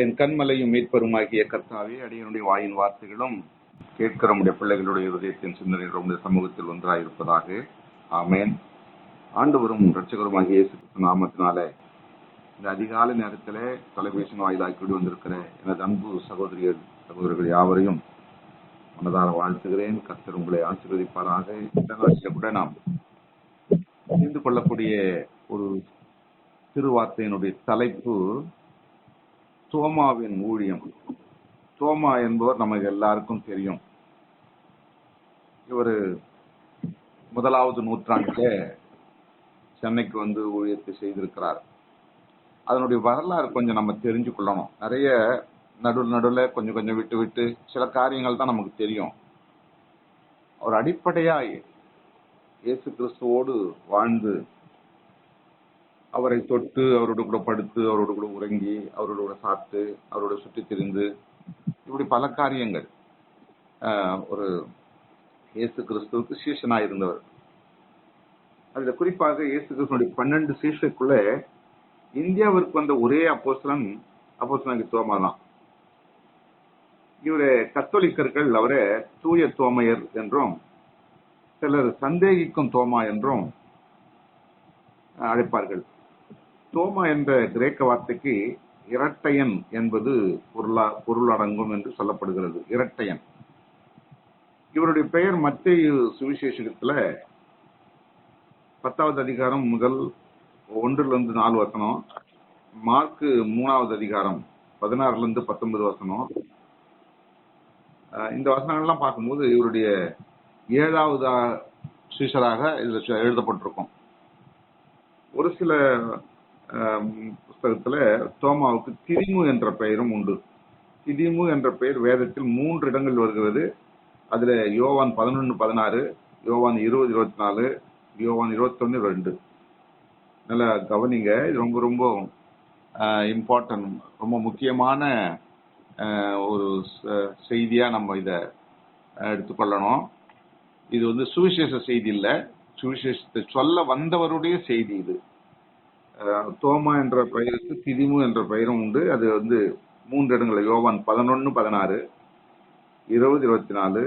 என் கண்மலையும் மீட்பருமாகிய கர்த்தாவே அடியனுடைய வாயின் வார்த்தைகளும் கேட்கிற நம்முடைய பிள்ளைகளுடைய இதயத்தின் சிந்தனைகள் நம்முடைய சமூகத்தில் ஒன்றாயிருப்பதாக. ஆமென். ஆண்டவரும் இரட்சகருமாகிய இயேசு கிறிஸ்து நாமத்தினாலே இந்த அதிகாலை நேரத்திலே தொலைபேசி வாயிலாக்கி வந்திருக்கிற எனது அன்பு சகோதரிகள் சகோதரர்கள் யாவரையும் மனதார வாழ்த்துகிறேன். கர்த்தர் உங்களை ஆசீர்வதிப்பாராக. இந்த நாட்டில் கூட நாம் புரிந்து கொள்ளக்கூடிய ஒரு திருவார்த்தையினுடைய தலைப்பு தோமாவின் ஊழியம். தோமா என்பவர் நமக்கு எல்லாருக்கும் தெரியும். இவர் முதலாவது நூற்றாண்டிலே சென்னைக்கு வந்து ஊழியத்தை செய்திருக்கிறார். அதனுடைய வரலாறு கொஞ்சம் நம்ம தெரிஞ்சு கொள்ளணும் நிறைய நடுவில் நடுவில் கொஞ்சம் கொஞ்சம் விட்டு விட்டு சில காரியங்கள் தான் நமக்கு தெரியும். அவர் அடிப்படையா இயேசு கிறிஸ்துவோடு வாழ்ந்து அவரை தொட்டு அவரோட கூட படுத்து அவரோட கூட உறங்கி அவரோட கூட சாப்பிட்டு அவரோட சுற்றி திரிந்து இப்படி பல காரியங்கள். ஆஹ், ஒரு இயேசு கிறிஸ்துவுக்கு சீஷனாக இருந்தவர். அதுல குறிப்பாக இயேசு கிறிஸ்துவனுடைய பன்னெண்டு சீஷருக்குள்ள இந்தியாவிற்கு வந்த ஒரே அப்போசலன் அப்போஸ்தலன் தோமா தான். இவரை கத்தோலிக்கர்கள் அவரை தூய தோமையர் என்றும் சிலர் சந்தேகிக்கும் தோமா என்றும் அழைப்பார்கள். தோமா என்ற கிரேக்க வார்த்தைக்கு இரட்டையன் என்பது பொருளா பொருளடங்கும் என்று சொல்லப்படுகிறது. இரட்டையன். இவருடைய பெயர் மத்திய சுவிசேஷத்துல பத்தாவது அதிகாரம் முதல் ஒன்றுல இருந்து நாலு வசனம் மார்க்கு மூணாவது அதிகாரம் பதினாறுல இருந்து பத்தொன்பது வசனம். இந்த வசனங்கள்லாம் பார்க்கும்போது இவருடைய ஏழாவது சீஷராக இதுல எழுதப்பட்டிருக்கும். ஒரு சில புஸ்தகத்துல தோமாவுக்கு திதிமு என்ற பெயரும் உண்டு. திதிமு என்ற பெயர் வேதத்தில் மூன்று இடங்கள் வருகிறது. அதுல யோவான் பதினொன்று பதினாறு யோவான் இருபது இருபத்தி நாலு யோவான் இருபத்தொன்னு ரெண்டு. நல்லா கவனிங்க இது ரொம்ப ரொம்ப இம்பார்ட்டன்ட் ரொம்ப முக்கியமான ஒரு செய்தியா நம்ம இதை எடுத்துக்கொள்ளணும். இது வந்து சுவிசேஷ செய்தி இல்லை. சுவிசேஷத்தை சொல்ல வந்தவருடைய செய்தி இது. தோமா என்ற பெயருக்கு திதிமு என்ற பெயரும் உண்டு. அது வந்து மூன்று இடங்கள் யோவான் பதினொன்று பதினாறு இருபது இருபத்தி நாலு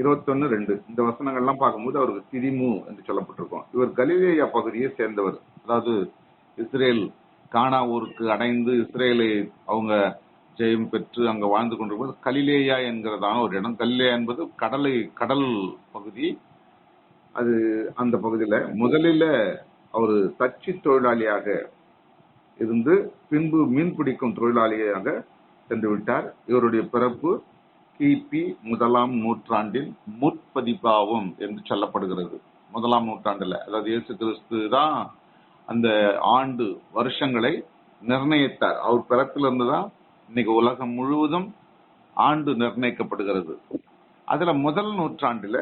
இருபத்தொன்னு ரெண்டு. இந்த வசனங்கள்லாம் பார்க்கும்போது அவருக்கு திதிமு என்று சொல்லப்பட்டிருக்கும். இவர் கலிலேயா பகுதியை சேர்ந்தவர். அதாவது இஸ்ரேல் கானா ஊருக்கு அடைந்து இஸ்ரேலை அவங்க ஜெயம் பெற்று அங்க வாழ்ந்து கொண்டிருக்கும்போது கலிலேயா என்கிறதான ஒரு இடம். கலிலேயா என்பது கடலை கடல் பகுதி. அது அந்த பகுதியில் முதலில் அவர் தச்சு தொழிலாளியாக இருந்து பின்பு மீன் பிடிக்கும் தொழிலாளியாக சென்று விட்டார். இவருடைய பிறப்பு கிபி முதலாம் நூற்றாண்டின் முற்பதிப்பாகும் என்று சொல்லப்படுகிறது. முதலாம் நூற்றாண்டுல. அதாவது இயேசு கிறிஸ்து தான் அந்த ஆண்டு வருஷங்களை நிர்ணயித்தார். அவர் பிறப்பிலிருந்து தான் இன்னைக்கு உலகம் முழுவதும் ஆண்டு நிர்ணயிக்கப்படுகிறது. அதுல முதல் நூற்றாண்டுல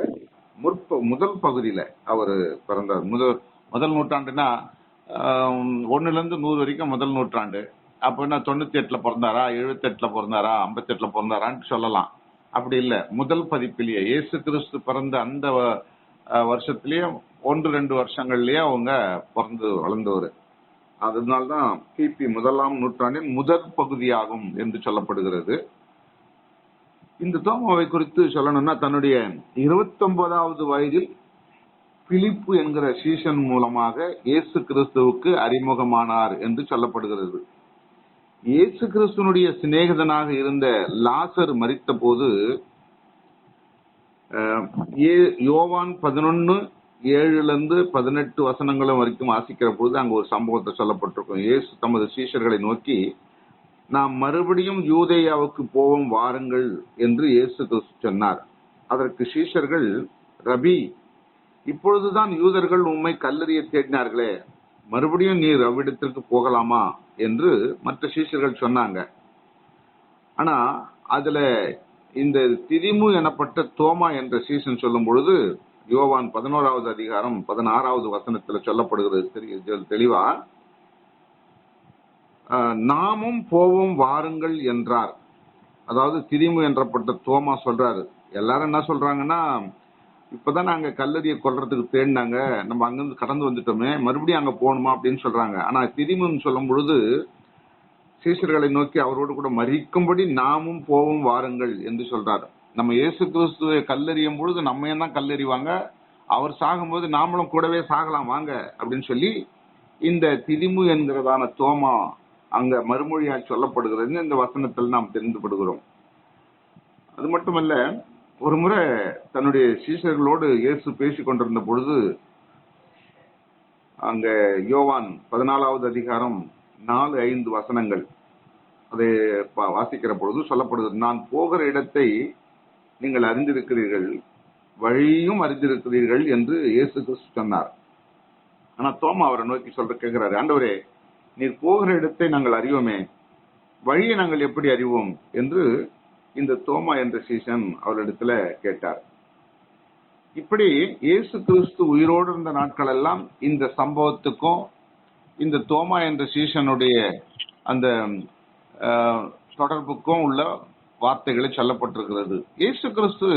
முற்ப முதல் பகுதியில அவர் பிறந்தார். முதல் முதல் நூற்றாண்டுனா ஒன்னுலேருந்து நூறு வரைக்கும் முதல் நூற்றாண்டு. அப்ப என்ன எட்டில் பிறந்தாரா எழுபத்தெட்டில் பிறந்தாரா ஐம்பத்தெட்டில் பிறந்தாரான்னு சொல்லலாம். அப்படி இல்லை. முதல் பதிப்பிலேயே இயேசு கிறிஸ்து பிறந்த அந்த வ- ஒன்று ரெண்டு வருஷங்கள்லேயே அவங்க பிறந்து வளர்ந்தவர். அதனால்தான் கிபி முதலாம் நூற்றாண்டின் முதற் பகுதியாகும் என்று சொல்லப்படுகிறது. இந்த தோமாவை குறித்து சொல்லணும்னா தன்னுடைய இருபத்தொன்பதாவது வயதில் பிலிப்பு என்கிற சீசன் மூலமாக இயேசு கிறிஸ்துவுக்கு அறிமுகமானார் என்று சொல்லப்படுகிறது. இயேசு கிறிஸ்துவனுடைய சிநேகிதனாக இருந்த லாசர் மறித்த போது யோவான் பதினொன்னு ஏழுல இருந்து பதினெட்டு வசனங்களும் வரைக்கும் வாசிக்கிற போது அங்க ஒரு சம்பவத்தை சொல்லப்பட்டிருக்கும். இயேசு தமது சீஷர்களை நோக்கி நாம் மறுபடியும் யூதேயாவுக்கு போவோம் வாருங்கள் என்று இயேசு கிறிஸ்து சொன்னார். அதற்கு சீஷர்கள் ரபி இப்பொழுதுதான் யூதர்கள் உம்மை கல்லறிய தேடினார்களே மறுபடியும் நீர் அவ்விடத்திற்கு போகலாமா? என்று மற்ற சீஷர்கள் சொன்னாங்க. ஆனா அதுல இந்த திரிமு எனப்பட்ட தோமா என்ற சீசன் சொல்லும் பொழுது யோவான் பதினோராவது அதிகாரம் பதினாறாவது வசனத்துல சொல்லப்படுகிறது தெரி- தெளிவா? நாமும் போவோம் வாருங்கள் என்றார். அதாவது திரிமு என்றப்பட்ட தோமா சொல்றாரு. எல்லாரும் என்ன சொல்றாங்கன்னா இப்பதான் நாங்க கல்லறிய கொள்றதுக்கு தேடினாங்க. நம்ம அங்கிருந்து கடந்து வந்துட்டோமே. மறுபடியும் அங்க போகணுமா அப்படின்னு சொல்றாங்க. ஆனா திதிமுன்னு சொல்லும் பொழுது சீசர்களை நோக்கி அவரோடு கூட மறிக்கும்படி நாமும் போவும் வாருங்கள் என்று சொல்றாரு. நம்ம இயேசு கிறிஸ்துவை கல்லறியும் பொழுது நம்ம தான் கல்லறிவாங்க? அவர் சாகும்போது நாமளும் கூடவே சாகலாம் வாங்க அப்படின்னு சொல்லி இந்த திதிமு என்கிறதான தோமா அங்க மறுமொழியால் சொல்லப்படுகிறது. இந்த வசனத்தில் நாம் தெரிந்து படுகிறோம் அது மட்டுமல்ல ஒரு முறை தன்னுடைய சீஷர்களோடு இயேசு பேசிக் கொண்டிருந்த பொழுது அங்க யோவான் பதினாலாவது அதிகாரம் நாலு ஐந்து வசனங்கள். அதை பா- வாசிக்கிற பொழுது சொல்லப்படுகிறது நான் போகிற இடத்தை நீங்கள் அறிந்திருக்கிறீர்கள் வழியும் அறிந்திருக்கிறீர்கள் என்று இயேசு கிறிஸ்து சொன்னார். ஆனா தோமா அவரை நோக்கி சொல்ற கேட்கிறாரு ஆண்டவரே நீர் போகிற இடத்தை நாங்கள் அறிவோமே வழியை நாங்கள் எப்படி அறிவோம்? என்று இந்த தோமா என்ற சீசன் அவரிடத்துல கேட்டார். இப்படி இயேசு கிறிஸ்து உயிரோடு இருந்த நாட்கள் எல்லாம் இந்த சம்பவத்துக்கும் இந்த தோமா என்ற சீசனுடைய அந்த தொடர்புக்கும் உள்ள வார்த்தைகளை சொல்லப்பட்டிருக்கிறது. இயேசு கிறிஸ்து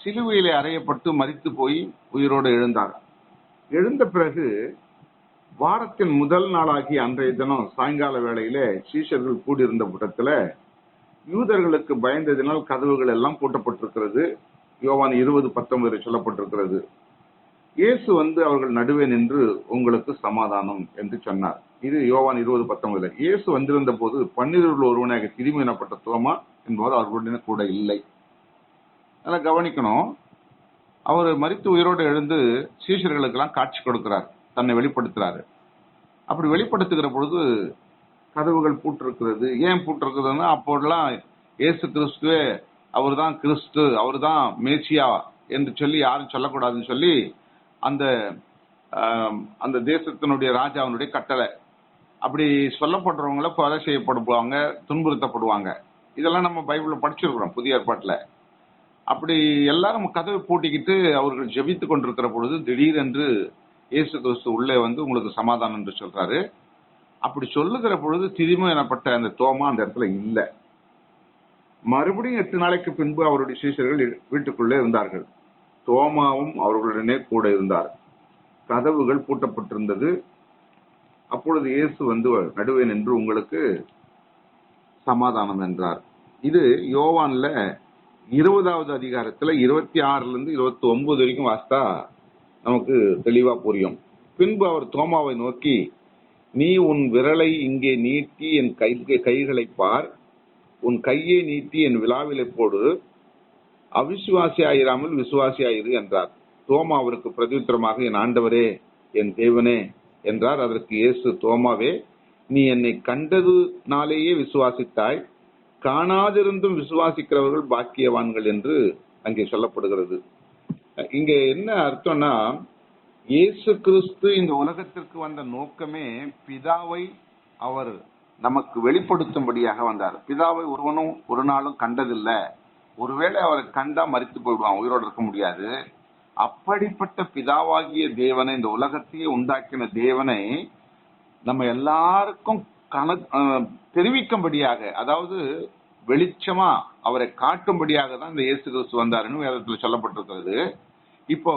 சிலுவையிலே அறையப்பட்டு மறித்து போய் உயிரோடு எழுந்தார். எழுந்த பிறகு வாரத்தின் முதல் நாளாகிய அன்றைய தினம் சாயங்கால வேளையில சீஷர்கள் கூடியிருந்த இடத்துல யூதர்களுக்கு பயந்ததினால் கதவுகள் எல்லாம் பூட்டப்பட்டிருக்கிறது. யோவான் இருபது பத்தொன்பது சொல்லப்பட்டிருக்கிறது. இயேசு வந்து அவர்கள் நடுவே நின்று உங்களுக்கு சமாதானம் என்று சொன்னார். இது யோவான் இருபது பத்தொன்பதுல. இயேசு வந்திருந்த போது பன்னிரவில் ஒருவனாக திரும்பி எனப்பட்ட தோமா என்பவர் அவர்களுடன் கூட இல்லை. அதை கவனிக்கணும். அவர் மறித்து உயிரோடு எழுந்து சீஷர்களுக்கெல்லாம் காட்சி கொடுக்கிறார். தன்னை வெளிப்படுத்துறாரு. அப்படி வெளிப்படுத்துகிற பொழுது கதவுகள் பூட்டிருக்கிறது. ஏன் பூட்டிருக்கிறதுன்னா அப்போல்லாம் இயேசு கிறிஸ்துவே அவர் தான் கிறிஸ்து அவர்தான் மேசியா என்று சொல்லி யாரும் சொல்லக்கூடாதுன்னு சொல்லி அந்த அந்த தேசத்தினுடைய ராஜாவினுடைய கட்டளை. அப்படி சொல்லப்படுறவங்கள கொலை செய்யப்படுவாங்க துன்புறுத்தப்படுவாங்க. இதெல்லாம் நம்ம பைபிளில் படிச்சிருக்கிறோம் புதிய ஏற்பாட்டில். அப்படி எல்லாரும் கதவை பூட்டிக்கிட்டு அவர்கள் ஜெபித்து கொண்டிருக்கிற பொழுது திடீரென்று இயேசு கிறிஸ்து உள்ளே வந்து உங்களுக்கு சமாதானம் என்று சொல்றாரு. அப்படி சொல்லுகிற பொழுது திரிமு எனப்பட்ட அந்த தோமா அந்த இடத்துல இல்ல. மறுபடியும் எட்டு நாளைக்கு பின்பு அவருடைய சீசர்கள் வீட்டுக்குள்ளே இருந்தார்கள். தோமாவும் அவர்களுடனே கூட இருந்தார். கதவுகள் பூட்டப்பட்டிருந்தது. அப்பொழுது இயேசு வந்து நடுவே நின்று உங்களுக்கு சமாதானம் என்றார். இது யோவான்ல இருபதாவது அதிகாரத்துல இருபத்தி ஆறுல இருந்து இருபத்தி ஒன்பது வரைக்கும் வாஸ்தா நமக்கு தெளிவா புரியும். பின்பு அவர் தோமாவை நோக்கி நீ உன் விரலை இங்கே நீட்டி என் கை கைகளை பார். உன் கையை நீட்டி என் விழாவிலை போடு. அவிசுவாசியாயிராமல் விசுவாசியாயிரு என்றார். தோமா அவருக்கு பிரதியுத்தரமாக என் ஆண்டவரே என் தேவனே என்றார். அதற்கு இயேசு தோமாவே நீ என்னை கண்டதுனாலேயே விசுவாசித்தாய். காணாதிருந்தும் விசுவாசிக்கிறவர்கள் பாக்கியவான்கள் என்று அங்கே சொல்லப்படுகிறது. இங்கே என்ன அர்த்தம்னா இயேசு கிறிஸ்து இந்த உலகத்திற்கு வந்த நோக்கமே பிதாவை அவர் நமக்கு வெளிப்படுத்தும்படியாக வந்தார். பிதாவை ஒருவனும் ஒரு நாளும் கண்டதில்லை. ஒருவேளை அவரை கண்டா மறித்து போயிடுவான் உயிரோடு இருக்க முடியாது. அப்படிப்பட்ட பிதாவாகிய தேவனை இந்த உலகத்தையே உண்டாக்கின தேவனை நம்ம எல்லாருக்கும் கண தெரிவிக்கும்படியாக அதாவது வெளிச்சமா அவரை காட்டும்படியாக தான் இந்த இயேசு கிறிஸ்து வந்தாருன்னு வேதத்தில் சொல்லப்பட்டிருக்கிறது. இப்போ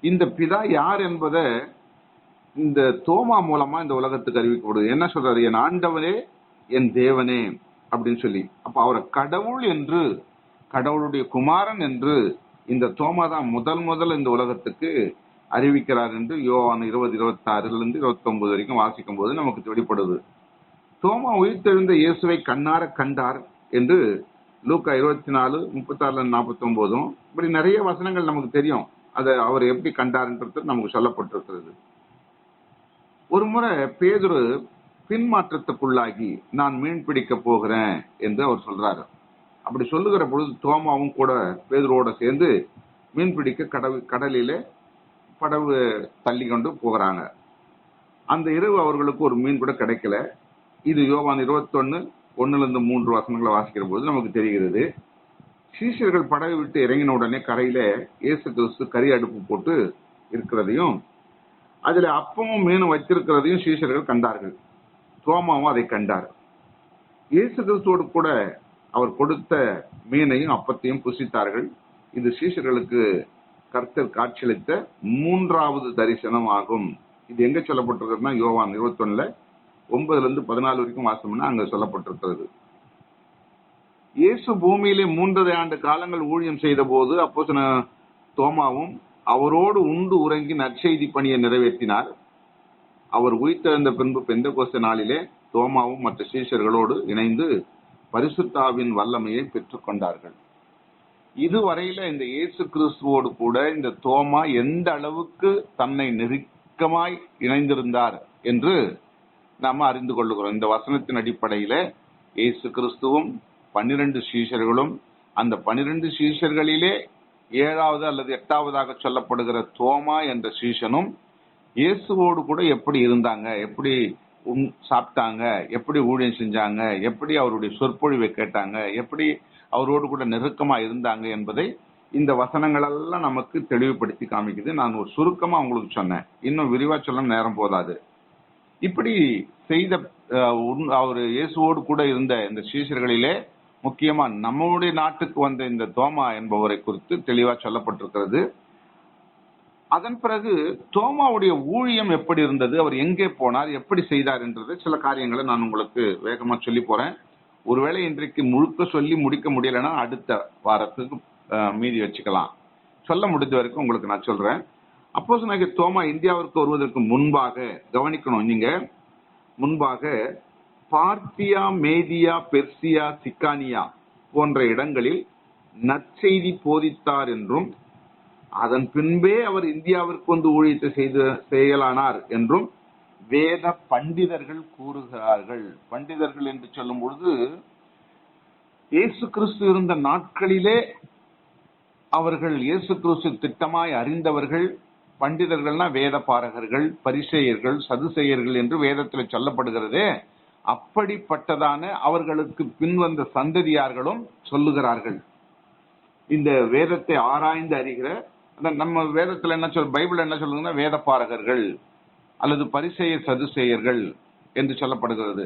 இந்த பிதா யார் என்பதை இந்த தோமா மூலமா இந்த உலகத்துக்கு அறிவிக்கப்படுது. என்ன சொல்றாரு? என் ஆண்டவனே என் தேவனே அப்படின்னு சொல்லி. அப்ப அவரை கடவுள் என்று கடவுளுடைய குமாரன் என்று இந்த தோமா தான் முதல் முதல் இந்த உலகத்துக்கு அறிவிக்கிறார் என்று யோவான் இருபது இருபத்தி ஆறுல இருந்து இருபத்தி ஒன்பது வரைக்கும் வாசிக்கும் போது நமக்கு வெளிப்படுது. தோமா உயிர்த்தெழுந்த இயேசுவை கண்ணார கண்டார் என்று லூக்கா இருபத்தி நாலு முப்பத்தி ஆறுல நாற்பத்தி ஒன்பதும் இப்படி நிறைய வசனங்கள் நமக்கு தெரியும். அதை அவர் எப்படி கண்டார்ன்றது நமக்கு சொல்லப்பட்டிருக்கிறது. ஒரு முறை பேதுரு பின்மாற்றத்துக்குள்ளாகி நான் மீன் பிடிக்க போகிறேன் என்று அவர் சொல்றாரு. அப்படி சொல்லுகிற பொழுது தோமாவும் கூட பேதுருவோட சேர்ந்து மீன் பிடிக்க கடவு கடலில படவு தள்ளி கொண்டு போகிறாங்க. அந்த இரவு அவர்களுக்கு ஒரு மீன் கூட கிடைக்கல. இது யோவான் இருபத்தொன்னு ஒன்னுல இருந்து மூன்று வசனங்களை வாசிக்கிற போது நமக்கு தெரிகிறது. சீஷர்கள் படகு விட்டு இறங்கின உடனே கரையில இயேசு கிறிஸ்து கறி அடுப்பு போட்டு இருக்கிறதையும் அதுல அப்பமும் மீனும் வச்சிருக்கிறதையும் சீஷர்கள் கண்டார்கள். தோமாவும் அதை கண்டார். இயேசு கிறிஸ்துவோடு கூட அவர் கொடுத்த மீனையும் அப்பத்தையும் புசித்தார்கள். இது சீஷர்களுக்கு கர்த்தர் காட்சியளித்த மூன்றாவது தரிசனம் ஆகும் இது எங்க சொல்லப்பட்டிருக்குன்னா யோவான் இருபத்தொன்னுல ஒன்பதுல இருந்து பதினாலு வரைக்கும் வாசம்னா அங்க சொல்லப்பட்டிருக்கிறது. இயேசு பூமியிலே மூன்றரை ஆண்டு காலங்கள் ஊழியம் செய்த போது அப்போ தோமாவும் அவரோடு உண்டு உறங்கி நற்செய்தி பணியை நிறைவேற்றினார். அவர் உயிர்த்தெழுந்த பின்பு பெந்தகோஸ்த நாளிலே தோமாவும் மற்ற சீஷர்களோடு இணைந்து பரிசுத்தாவின் வல்லமையை பெற்றுக்கொண்டார்கள் இதுவரையில இந்த இயேசு கிறிஸ்துவோடு கூட இந்த தோமா எந்த அளவுக்கு தன்னை நெருக்கமாய் இணைந்திருந்தார் என்று நாம அறிந்து கொள்ளுகிறோம். இந்த வசனத்தின் அடிப்படையில இயேசு கிறிஸ்துவும் பன்னிரண்டு சீஷர்களும் அந்த பனிரெண்டு சீஷர்களிலே ஏழாவது அல்லது எட்டாவதாக சொல்லப்படுகிற தோமா என்ற சீஷனும் இயேசுவோடு கூட எப்படி இருந்தாங்க எப்படி சாப்பிட்டாங்க எப்படி ஊழியம் செஞ்சாங்க எப்படி அவருடைய சொற்பொழிவை கேட்டாங்க எப்படி அவரோடு கூட நெருக்கமா இருந்தாங்க என்பதை இந்த வசனங்கள் எல்லாம் நமக்கு தெளிவுபடுத்தி காமிக்குது. நான் ஒரு சுருக்கமா உங்களுக்கு சொன்னேன். இன்னும் விரிவா சொல்ல நேரம் போதாது. இப்படி செய்த உண்- அவர் இயேசுவோடு கூட இருந்த இந்த சீசர்களிலே முக்கியமா நம்முடைய நாட்டுக்கு வந்த இந்த தோமா என்பவரை குறித்து தெளிவா சொல்லப்பட்டிருக்கிறது. அதன் பிறகு தோமாவுடைய ஊழியம் எப்படி இருந்தது அவர் எங்கே போனார் எப்படி செய்தார் என்றது சில காரியங்களை நான் உங்களுக்கு வேகமா சொல்லி போறேன். ஒருவேளை இன்றைக்கு முழுக்க சொல்லி முடிக்க முடியலைன்னா அடுத்த வாரத்துக்கு மீதி வச்சுக்கலாம். சொல்ல முடிஞ்ச வரைக்கும் உங்களுக்கு நான் சொல்றேன். அப்போ நாங்கள் தோமா இந்தியாவிற்கு வருவதற்கு முன்பாக கவனிக்கணும் நீங்க முன்பாக பார்த்தியா மேதியா பெர்சியா சிக்கானியா போன்ற இடங்களில் நற்செய்தி போதித்தார் என்றும் அதன் பின்பே அவர் இந்தியாவிற்கு வந்து ஊழியத்தை செய்து செயலானார் என்றும் வேத பண்டிதர்கள் கூறுகிறார்கள். பண்டிதர்கள் என்று சொல்லும் பொழுது இயேசு கிறிஸ்து இருந்த நாட்களிலே அவர்கள் இயேசு கிறிஸ்து திட்டமாய் அறிந்தவர்கள் பண்டிதர்கள்னா வேத பாரகர்கள் பரிசேயர்கள் சதுசேயர்கள் என்று வேதத்தில் சொல்லப்படுகிறதே. அப்படிப்பட்டதான அவர்களுக்கு பின்வந்த சந்ததியார்களும் சொல்லுகிறார்கள். இந்த வேதத்தை ஆராய்ந்து அறிகிற நம்ம வேதத்துல என்ன சொல் பைபிள் என்ன சொல்லுங்கன்னா வேத பாரகர்கள் அல்லது பரிசெய சதுசேயர்கள் என்று சொல்லப்படுகிறது.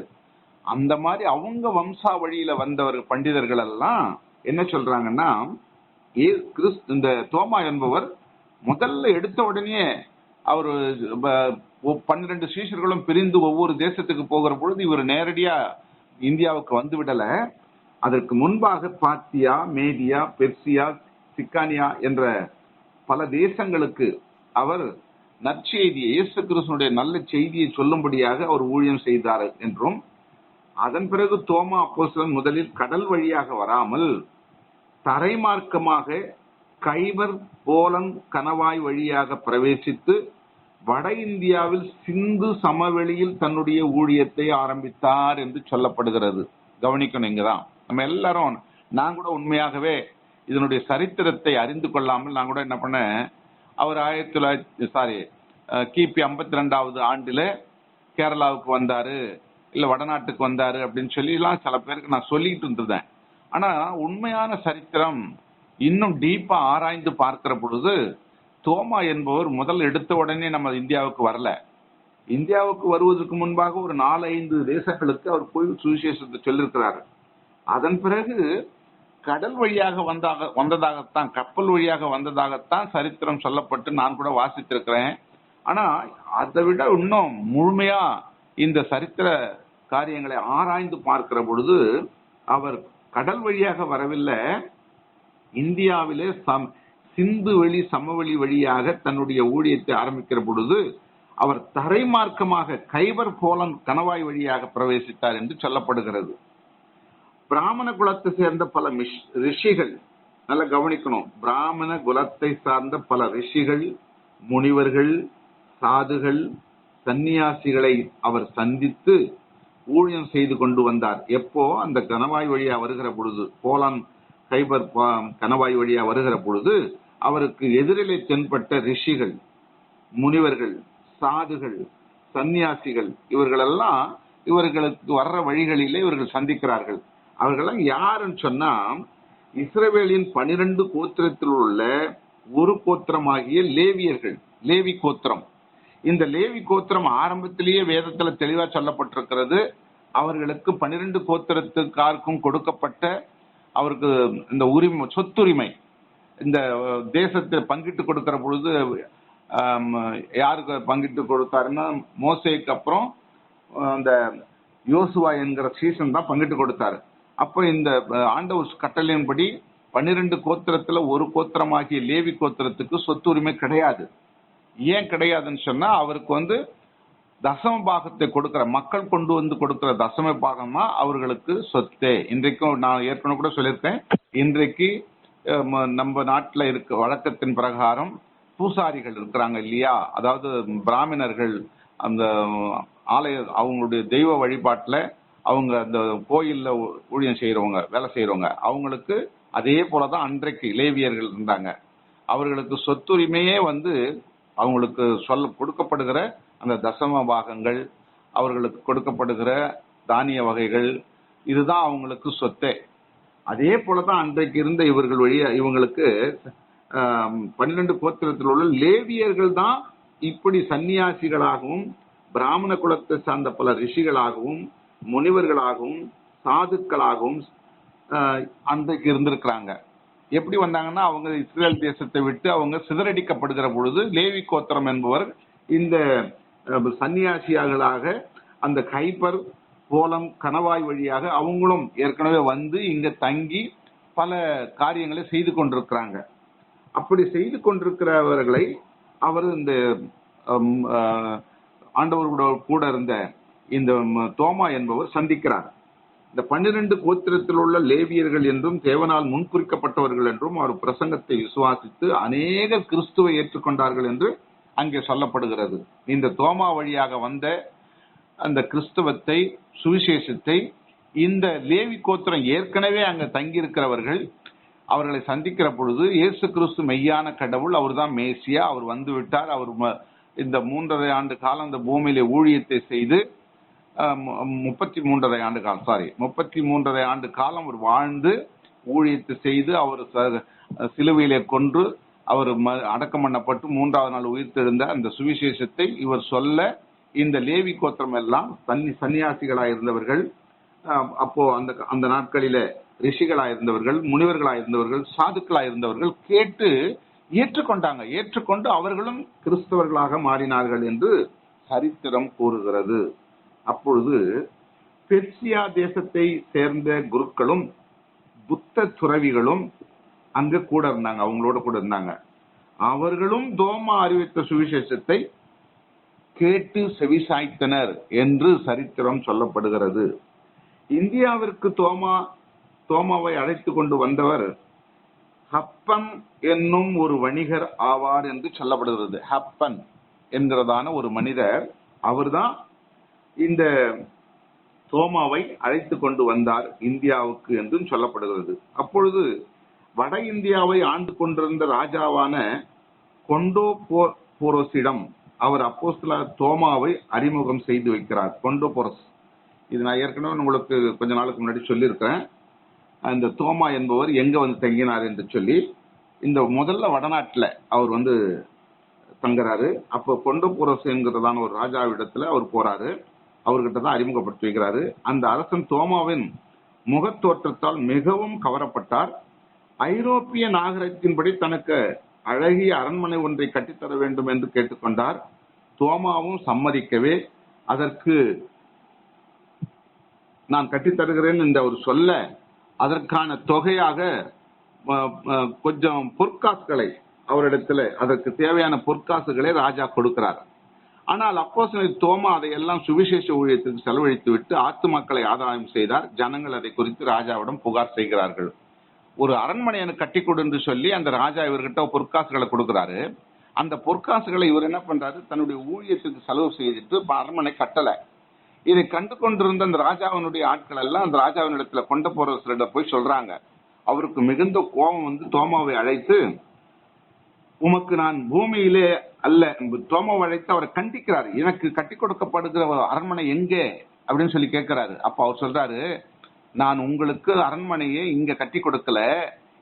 அந்த மாதிரி அவங்க வம்சாவழியில வந்தவர் பண்டிதர்கள் எல்லாம் என்ன சொல்றாங்கன்னா கிறிஸ்து இந்த தோமா என்பவர் முதல்ல எடுத்த உடனே அவர் பன்னிரண்டு சீஷர்களும் பிரிந்து ஒவ்வொரு தேசத்துக்கு போகிற பொழுது இவர் நேரடியா இந்தியாவுக்கு வந்து விடல. அதற்கு முன்பாக பாத்தியா மேதியா பெர்சியா சிக்கானியா என்ற பல தேசங்களுக்கு அவர் நற்செய்தியை இயேசு கிருஷ்ணனுடைய நல்ல செய்தியை சொல்லும்படியாக அவர் ஊழியம் செய்தார் என்றும் அதன் பிறகு தோமா அப்போசலன் முதலில் கடல் வழியாக வராமல் தரைமார்க்கமாக கைபர் போலன் கணவாய் வழியாக பிரவேசித்து வட இந்தியாவில் சிந்து சமவெளியில் தன்னுடைய ஊழியத்தை ஆரம்பித்தார் என்று சொல்லப்படுகிறது. கவனிக்கணும் இங்கதான். நம்ம எல்லாரும் நான் கூட உண்மையாகவே இதனுடைய சரித்திரத்தை அறிந்து கொள்ளாமல் நான் கூட என்ன பண்ணேன் அவர் ஆயிரத்தி தொள்ளாயிரத்தி சாரி கிபி ஐம்பத்தி ரெண்டாவது ஆண்டுல கேரளாவுக்கு வந்தாரு இல்லை வடநாட்டுக்கு வந்தாரு அப்படின்னு சொல்லி எல்லாம் சில பேருக்கு நான் சொல்லிட்டு இருந்தேன் ஆனா உண்மையான சரித்திரம் இன்னும் டீப்பா ஆராய்ந்து பார்க்கிற பொழுது தோமா என்பவர் முதல் எடுத்த உடனே நம்ம இந்தியாவுக்கு வரல. இந்தியாவுக்கு வருவதற்கு முன்பாக ஒரு நாலு ஐந்து தேசங்களுக்கு அவர் போய் சுவிசேஷத்தை சொல்லியிருக்கிறார். அதன் பிறகு கடல் வழியாக வந்தாக வந்ததாகத்தான் கப்பல் வழியாக வந்ததாகத்தான் சரித்திரம் சொல்லப்பட்டு நான் கூட வாசித்திருக்கிறேன். ஆனா அதை விட இன்னும் முழுமையா இந்த சரித்திர காரியங்களை ஆராய்ந்து பார்க்கிற பொழுது அவர் கடல் வழியாக வரவில்லை. இந்தியாவிலே சம் சிந்து வெளி சமவெளி வழியாக தன்னுடைய ஊழியத்தை ஆரம்பிக்கிற பொழுது அவர் தரைமார்க்கமாக கைவர் போலன் கணவாய் வழியாக பிரவேசித்தார் என்று சொல்லப்படுகிறது. பிராமண குலத்தை சேர்ந்த பல மிஷ் ரிஷிகள் நல்லா கவனிக்கணும். பிராமண குலத்தை சார்ந்த பல ரிஷிகள் முனிவர்கள் சாதுகள் சன்னியாசிகளை அவர் சந்தித்து ஊழியம் செய்து கொண்டு வந்தார். எப்போ? அந்த கணவாய் வழியா வருகிற பொழுது போலான் கைபர் கணவாய் வழியா வருகிற பொழுது அவருக்கு எதிரிலே தென்பட்ட ரிஷிகள் முனிவர்கள் சாதுகள் சந்நியாசிகள் இவர்களெல்லாம் இவர்களுக்கு வர்ற வழிகளிலே இவர்கள் சந்திக்கிறார்கள். அவர்களெல்லாம் யாருன்னு சொன்னா இஸ்ரேவேலின் பனிரெண்டு கோத்திரத்தில் உள்ள ஒரு கோத்திரமாகிய லேவியர்கள் லேவி கோத்திரம். இந்த லேவி கோத்திரம் ஆரம்பத்திலேயே வேதத்துல தெளிவா சொல்லப்பட்டிருக்கிறது. அவர்களுக்கு பனிரெண்டு கோத்திரத்துக்காருக்கும் கொடுக்கப்பட்ட அவருக்கு இந்த உரிமை சொத்துரிமை இந்த தேசத்தை பங்கிட்டு கொடுக்கிற பொழுது யாருக்கு பங்கிட்டு கொடுத்தாருன்னா மோசேக்கு அப்புறம் அந்த யோசுவா என்கிற சீசன் தான் பங்கிட்டு கொடுத்தாரு. அப்போ இந்த ஆண்டவர் கட்டளையின்படி பன்னிரெண்டு கோத்திரத்துல ஒரு கோத்திரமாகிய லேவி கோத்திரத்துக்கு சொத்துரிமை கிடையாது. ஏன் கிடையாதுன்னு சொன்னா அவருக்கு வந்து தசம பாகத்தை கொடுக்கிற மக்கள் கொண்டு வந்து கொடுக்கிற தசம பாகம் அவர்களுக்கு சொத்தே. இன்றைக்கும் நான் ஏற்கனவே கூட சொல்லியிருக்கேன். இன்றைக்கு நம்ம நாட்டில் இருக்க வழக்கத்தின் பிரகாரம் பூசாரிகள் இருக்கிறாங்க இல்லையா? அதாவது பிராமணர்கள் அந்த ஆலய அவங்களுடைய தெய்வ வழிபாட்டில் அவங்க அந்த கோயிலில் ஊழியம் செய்கிறவங்க வேலை செய்கிறவங்க அவங்களுக்கு அதே போலதான் அன்றைக்கு இளைவியர்கள் இருந்தாங்க. அவர்களுக்கு சொத்துரிமையே வந்து அவங்களுக்கு சொல்ல கொடுக்கப்படுகிற அந்த தசம பாகங்கள் அவர்களுக்கு கொடுக்கப்படுகிற தானிய வகைகள் இதுதான் அவங்களுக்கு சொத்தே. அதே போலதான் அன்றைக்கு இருந்த இவர்கள் வழியா இவங்களுக்கு பன்னிரண்டு கோத்திரத்தில் உள்ள லேவியர்கள் தான் இப்படி சன்னியாசிகளாகவும் பிராமண குலத்தை சார்ந்த பல ரிஷிகளாகவும் முனிவர்களாகவும் சாதுக்களாகவும் ஆஹ், அன்றைக்கு இருந்திருக்கிறாங்க. எப்படி வந்தாங்கன்னா அவங்க இஸ்ரேல் தேசத்தை விட்டு அவங்க சிதறடிக்கப்படுகிற பொழுது லேவி கோத்திரம் என்பவர் இந்த சன்னியாசியார்களாக அந்த கைப்பர் கோலம் கணவாய் வழியாக அவங்களும் ஏற்கனவே வந்து இங்க தங்கி பல காரியங்களை செய்து கொண்டிருக்கிறாங்க. அப்படி செய்து கொண்டிருக்கிறவர்களை அவர் இந்த ஆண்டவர்களோட கூட இருந்த இந்த தோமா என்பவர் சந்திக்கிறார். இந்த பன்னிரண்டு கோத்திரத்தில் உள்ள லேவியர்கள் என்றும் தேவனால் முன்குறிக்கப்பட்டவர்கள் என்றும் அவர் பிரசங்கத்தை விசுவாசித்து அநேக கிறிஸ்துவை ஏற்றுக்கொண்டார்கள் என்று அங்கே சொல்லப்படுகிறது. இந்த தோமா வழியாக வந்த அந்த கிறிஸ்தவத்தை சுவிசேஷத்தை இந்த லேவி கோத்திரம் ஏற்கனவே அங்க தங்கியிருக்கிறவர்கள் அவர்களை சந்திக்கிற பொழுது இயேசு கிறிஸ்து மெய்யான கடவுள் அவர்தான் மேசியா அவர் வந்து விட்டார் அவர் ம- இந்த மூன்றரை ஆண்டு காலம் இந்த பூமியிலே ஊழியத்தை செய்து முப்பத்தி மூன்றரை ஆண்டு காலம் சாரி முப்பத்தி மூன்றரை ஆண்டு காலம் அவர் வாழ்ந்து ஊழியத்தை செய்து அவர் ச- சிலுவையிலே கொன்று அவர் ம- அடக்கம் பண்ணப்பட்டு மூன்றாவது நாள் உயிர்த்தெழுந்த அந்த சுவிசேஷத்தை இவர் சொல்ல இந்த லேவி கோத்திரம் எல்லாம் சன்னி சன்னியாசிகளாக இருந்தவர்கள் அப்போ அந்த அந்த நாட்களில ரிஷிகளாக இருந்தவர்கள் முனிவர்களாக இருந்தவர்கள் சாதுக்களாக இருந்தவர்கள் கேட்டு ஏற்றுக்கொண்டாங்க. ஏற்றுக்கொண்டு அவர்களும் கிறிஸ்தவர்களாக மாறினார்கள் என்று சரித்திரம் கூறுகிறது. அப்பொழுது பெர்சியா தேசத்தை சேர்ந்த குருக்களும் புத்த துறவிகளும் அங்க கூட இருந்தாங்க அவங்களோட கூட இருந்தாங்க. அவர்களும் தோமா அறிவித்த சுவிசேஷத்தை கேட்டு செவிசாய்த்தனர் என்று சரித்திரம் சொல்லப்படுகிறது. இந்தியாவிற்கு தோமா தோமாவை அழைத்து கொண்டு வந்தவர் ஹப்பன் என்னும் ஒரு வணிகர் ஆவார் என்று சொல்லப்படுகிறது. ஹப்பன் என்கிறதான ஒரு மனிதர் அவர்தான் இந்த தோமாவை அழைத்து கொண்டு வந்தார் இந்தியாவுக்கு என்றும் சொல்லப்படுகிறது. அப்பொழுது வட இந்தியாவை ஆண்டு கொண்டிருந்த ராஜாவான கொண்டோ போரோசிடம் அவர் அப்போஸ்தல தோமாவை அறிமுகம் செய்து வைக்கிறார். கொண்டோ போரஸ். இது நான் ஏற்கனவே உங்களுக்கு கொஞ்ச நாளுக்கு முன்னாடி சொல்லியிருக்கிறேன். அந்த தோமா என்பவர் எங்க வந்து தங்கினார் என்று சொல்லி இந்த முதல்ல வடநாட்டில் அவர் வந்து தங்குறாரு. அப்போ கொண்டு போரஸ் என்கிறதான ஒரு ராஜாவிடத்தில் அவர் போறாரு. அவர்கிட்ட தான் அறிமுகப்படுத்தி வைக்கிறாரு. அந்த அரசன் தோமாவின் முகத்தோற்றத்தால் மிகவும் கவரப்பட்டார். ஐரோப்பிய நாகரிகத்தின்படி தனக்கு அழகிய அரண்மனை ஒன்றை கட்டித்தர வேண்டும் என்று கேட்டுக்கொண்டார். தோமாவும் சம்மதிக்கவே அதற்கு நான் கட்டித்தருகிறேன் என்று அவர் சொல்ல அதற்கான தொகையாக கொஞ்சம் பொற்காசுகளை அவரிடத்துல அதற்கு தேவையான பொற்காசுகளை ராஜா கொடுக்கிறார். ஆனால் அப்போ தோமா அதையெல்லாம் சுவிசேஷ ஊழியத்திற்கு செலவழித்து விட்டு ஆத்துமாக்களை ஆதாயம் செய்தார். ஜனங்கள் அதை குறித்து ராஜாவிடம் புகார் செய்கிறார்கள். ஒரு அரண்மனை எனக்கு கட்டி கொடு என்று சொல்லி அந்த ராஜா இவர்கிட்ட பொற்காசுகளை கொடுக்குறாரு. அந்த பொற்காசுகளை இவர் என்ன பண்றாரு? தன்னுடைய ஊழியத்துக்கு செலவு செய்துட்டு அரண்மனை கட்டல. இதை கண்டு கொண்டிருந்த அந்த ராஜாவினுடைய ஆட்கள் எல்லாம் அந்த ராஜாவின் இடத்துல கொண்ட போறவர்களிடம் போய் சொல்றாங்க. அவருக்கு மிகுந்த கோபம் வந்து தோமாவை அழைத்து உமக்கு நான் பூமியிலே அல்ல தோமாவை அழைத்து அவரை கண்டிக்கிறார். எனக்கு கட்டி கொடுக்கப்படுகிற ஒரு அரண்மனை எங்கே? அப்படின்னு சொல்லி கேட்கிறாரு. அப்ப அவர் சொல்றாரு நான் உங்களுக்கு அரண்மனையை இங்க கட்டி கொடுக்கல.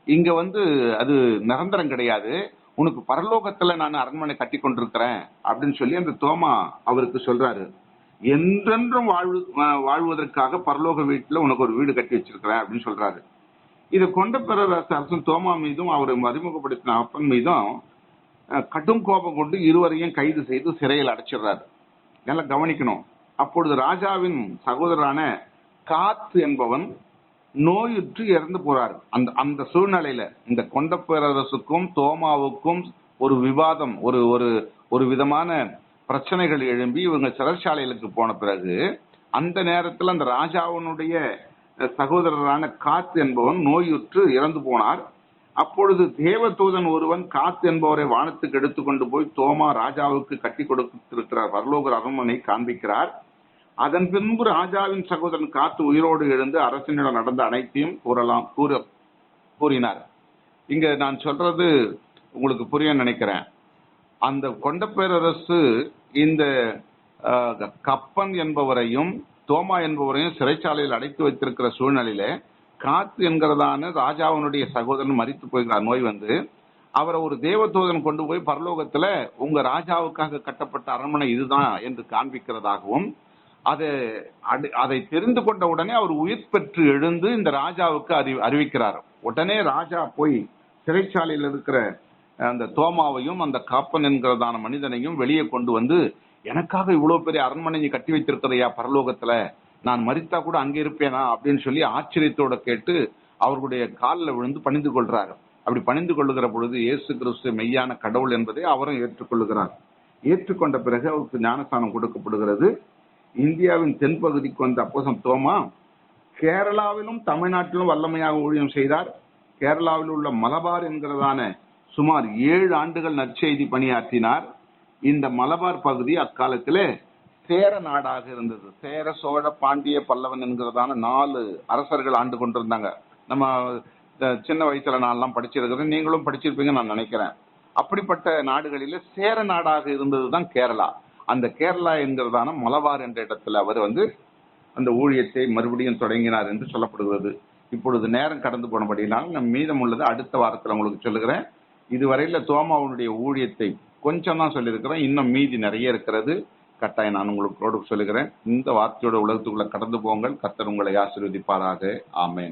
இங்க வந்து அது நிரந்தரம் கிடையாது. உனக்கு பரலோகத்துல நான் அரண்மனை கட்டி கொண்டிருக்கிறேன் அப்படின்னு சொல்லி அந்த தோமா அவருக்கு சொல்றாரு. என்றென்றும் வாழ்வு வாழ்வதற்காக பரலோக வீட்டுல உனக்கு ஒரு வீடு கட்டி வச்சிருக்கிறேன் அப்படின்னு சொல்றாரு. இதை கொண்ட பிறரசு அரசன் தோமா மீதும் அவரை அறிமுகப்படுத்தின அப்பன் மீதும் கடும் கோபம் கொண்டு இருவரையும் கைது செய்து சிறையில் அடைச்சிடுறாரு. நல்லா கவனிக்கணும். அப்பொழுது ராஜாவின் சகோதரரான காத்து என்பவன் நோயுற்று இறந்து போறார். அந்த அந்த சூழ்நிலையில இந்த கொண்ட பேரரசுக்கும் தோமாவுக்கும் ஒரு விவாதம் ஒரு ஒரு ஒரு விதமான பிரச்சனைகள் எழும்பி இவங்க சிறைச்சாலைகளுக்கு போன பிறகு அந்த நேரத்தில் அந்த ராஜாவினுடைய சகோதரரான காத்து என்பவன் நோயுற்று இறந்து போனார். அப்பொழுது தேவதூதன் ஒருவன் காத்து என்பவரை வானத்துக்கு எடுத்துக்கொண்டு போய் தோமா ராஜாவுக்கு கட்டி கொடுத்திருக்கிறார். பரலோக அரண்மனை காண்பிக்கிறார். அதன் பின்பு ராஜாவின் சகோதரன் காத்து உயிரோடு எழுந்து அரசனிடம் நடந்த அனைத்தையும் கூறலாம் கூற கூறினார். இங்க நான் சொல்றது உங்களுக்கு புரிய நினைக்கிறேன். அந்த கொண்ட பேரரசு இந்த கப்பன் என்பவரையும் தோமா என்பவரையும் சிறைச்சாலையில் அடைத்து வைத்திருக்கிற சூழ்நிலையில காத்து என்கிறதான ராஜாவினுடைய சகோதரன் மறித்து போய்கிறார் நோய் வந்து அவரை ஒரு தேவதூதன் கொண்டு போய் பரலோகத்துல உங்க ராஜாவுக்காக கட்டப்பட்ட அரண்மனை இதுதான் என்று காண்பிக்கிறதாகவும் அதை அதை தெரிந்து கொண்ட உடனே அவர் உயிர் பெற்று எழுந்து இந்த ராஜாவுக்கு அறி அறிவிக்கிறார். உடனே ராஜா போய் சிறைச்சாலையில் இருக்கிற அந்த தோமாவையும் அந்த காப்பன் என்கிறதான மனிதனையும் வெளியே கொண்டு வந்து எனக்காக இவ்வளவு பெரிய அரண்மனையை கட்டி வைத்திருக்கிறையா பரலோகத்துல? நான் மறித்தா கூட அங்கே இருப்பேனா? அப்படின்னு சொல்லி ஆச்சரியத்தோட கேட்டு அவர்களுடைய காலில் விழுந்து பணிந்து கொள்றாரு. அப்படி பணிந்து கொள்ளுகிற பொழுது இயேசு கிறிஸ்து மெய்யான கடவுள் என்பதை அவரும் ஏற்றுக்கொள்ளுகிறார் ஏற்றுக்கொண்ட பிறகு அவருக்கு ஞானஸ்தானம் கொடுக்கப்படுகிறது. இந்தியாவின் தென்பகுதிக்கு வந்த அப்போசம் தோமா? கேரளாவிலும் தமிழ்நாட்டிலும் வல்லமையாக ஊழியம் செய்தார். கேரளாவில் உள்ள மலபார் என்கிறதான சுமார் ஏழு ஆண்டுகள் நற்செய்தி பணியாற்றினார். இந்த மலபார் பகுதி அக்காலத்திலே சேர நாடாக இருந்தது. சேர சோழ பாண்டிய பல்லவன் என்கிறதான நாலு அரசர்கள் ஆண்டு கொண்டிருந்தாங்க. நம்ம சின்ன வயசுல நான்லாம் படிச்சிருக்கிறேன். நீங்களும் படிச்சிருப்பீங்க நான் நினைக்கிறேன். அப்படிப்பட்ட நாடுகளில சேர நாடாக இருந்ததுதான் கேரளா. அந்த கேரளா என்கிறதான மலபார் என்ற இடத்துல அவர் வந்து அந்த ஊழியத்தை மறுபடியும் தொடங்கினார் என்று சொல்லப்படுகிறது. இப்பொழுது நேரம் கடந்து போனபடியினால் நம் மீதம் உள்ளது அடுத்த வாரத்தில் உங்களுக்கு சொல்லுகிறேன். இதுவரையில் தோமாவுடைய ஊழியத்தை கொஞ்சம் தான் சொல்லியிருக்கிறேன் இன்னும் மீதி நிறைய இருக்கிறது. கட்டாயம் நான் உங்களுக்கு சொல்லுகிறேன். இந்த வார்த்தையோட உலகத்துக்குள்ள கடந்து போங்கள். கத்தர் உங்களை ஆசீர்வதிப்பாராக. ஆமேன்.